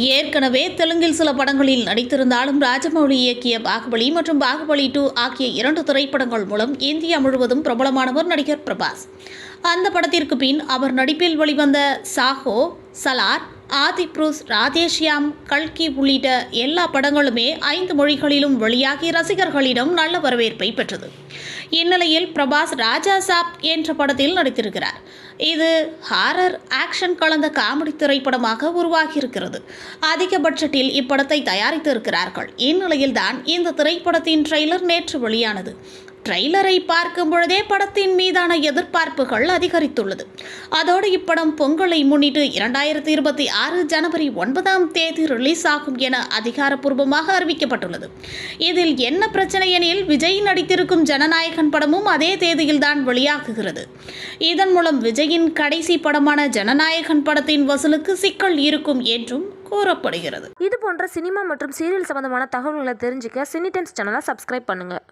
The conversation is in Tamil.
ஏற்கனவே தெலுங்கில் சில படங்களில் நடித்திருந்தாலும் ராஜமௌழி இயக்கிய பாகுபலி மற்றும் பாகுபலி டூ ஆகிய இரண்டு திரைப்படங்கள் மூலம் இந்தியா முழுவதும் பிரபலமானவர் நடிகர் பிரபாஸ். அந்த படத்திற்கு பின் அவர் நடிப்பில் வெளிவந்த சாஹோ சலார் ஆதி புருஷ் ராதேஷ்யாம் கல்கி உள்ளிட்ட எல்லா படங்களுமே ஐந்து மொழிகளிலும் வெளியாகி ரசிகர்களிடம் நல்ல வரவேற்பை பெற்றது. இந்நிலையில் பிரபாஸ் ராஜா சாப் என்ற படத்தில் நடித்திருக்கிறார். இது ஹாரர் ஆக்ஷன் கலந்த காமெடி திரைப்படமாக உருவாகியிருக்கிறது. அதிக பட்ஜெட்டில் இப்படத்தை தயாரித்து இருக்கிறார்கள் இந்நிலையில்தான் இந்த திரைப்படத்தின் ட்ரெய்லர் நேற்று வெளியானது. ட்ரெய்லரை பார்க்கும் பொழுதே படத்தின் மீதான எதிர்பார்ப்புகள் அதிகரித்துள்ளது. அதோடு இப்படம் பொங்கலை முன்னிட்டு இரண்டாயிரத்தி இருபத்தி ஆறு ஜனவரி ஒன்பதாம் தேதி ரிலீஸ் ஆகும் என அதிகாரப்பூர்வமாக அறிவிக்கப்பட்டுள்ளது. இதில் என்ன பிரச்சனை எனில் விஜய் நடித்திருக்கும் ஜனநாயகன் படமும் அதே தேதியில்தான் வெளியாகுகிறது. இதன் மூலம் விஜயின் கடைசி படமான ஜனநாயகன் படத்தின் வசூலுக்கு சிக்கல் இருக்கும் என்றும் கூறப்படுகிறது. இது போன்ற சினிமா மற்றும் சீரியல் சம்பந்தமான தகவல்களை தெரிஞ்சுக்க சினி டைம்ஸ் சேனலை சப்ஸ்கிரைப் பண்ணுங்கள்